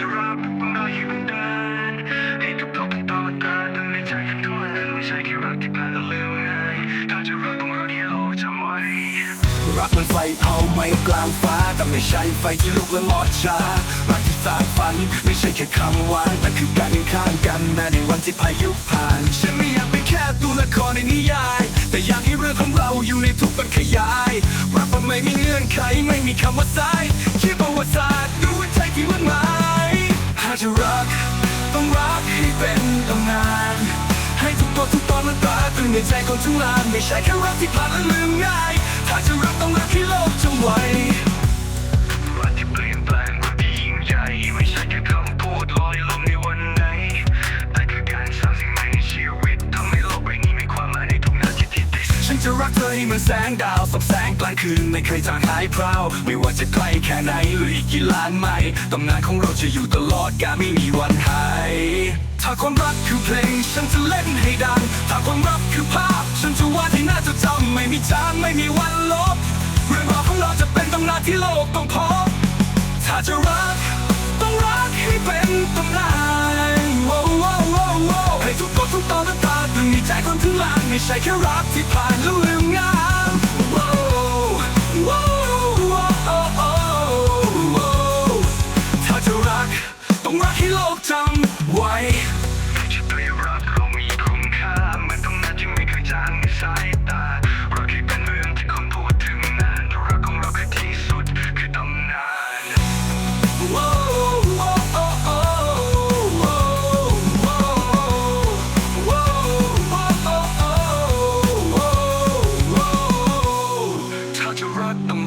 จะรับต้องรออยู่บนเดินให้ทุกตกเป็นต่อตาต้องในใจกันทั่วนั้นไม่ใช่แค่รักที่ผ่านแล้วลืมง่ายถ้าจะรักต้องรักที่โลกจำไว้รักมันไฟเผาไหม้กลางฟ้า แต่ไม่ใช่ไฟที่ลุกและมอดชารักที่สร้างฝันไม่ใช่แค่คำหวานแต่คือการยืนข้างกันแม้ในวันที่พายุผ่าน ฉันไม่อยากเป็นแค่ตัวละครในนิยาย แต่อยากให้เรื่องของเราอยู่ในทุกบรรขยายรักมันไม่มีเงื่อนไขไม่มีคำว่าสายคิดประวัติศาสตร์ เป็นตำนาน ให้ทุกตัวทุกตอนมันตราตรึงในใจคนทั้งลานไม่ใช่แค่รักที่ผ่านและลืมง่าย ถ้าจะรักต้องรักให้โลกจำไว้ รักเธอให้เหมันแสงดาวส่องแสงกลางคืนไม่เคยจางหายพราวไม่ว่าจะไกลแค่ไหนหรืออีกกี่ล้านไมล์ตำนานของเราจะอยู่ตลอดกาลไม่มีวันหายถ้าความรักคือเพลงฉันจะเล่นให้ดัง ถ้าความรักคือภาพ ฉันจะวาดให้หน้าจดจำไม่มีจางไม่มีวันลบ เรื่องราวของเราจะเป็นตำนานที่โลกต้องพบถ้าจะรัก ไม่ใช่แค่รักที่ผ่านแล้วลืมงามถ้าจะรัก ต้องรักให้โลกจำไว้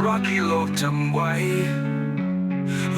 รักที่โลกจำไว้โ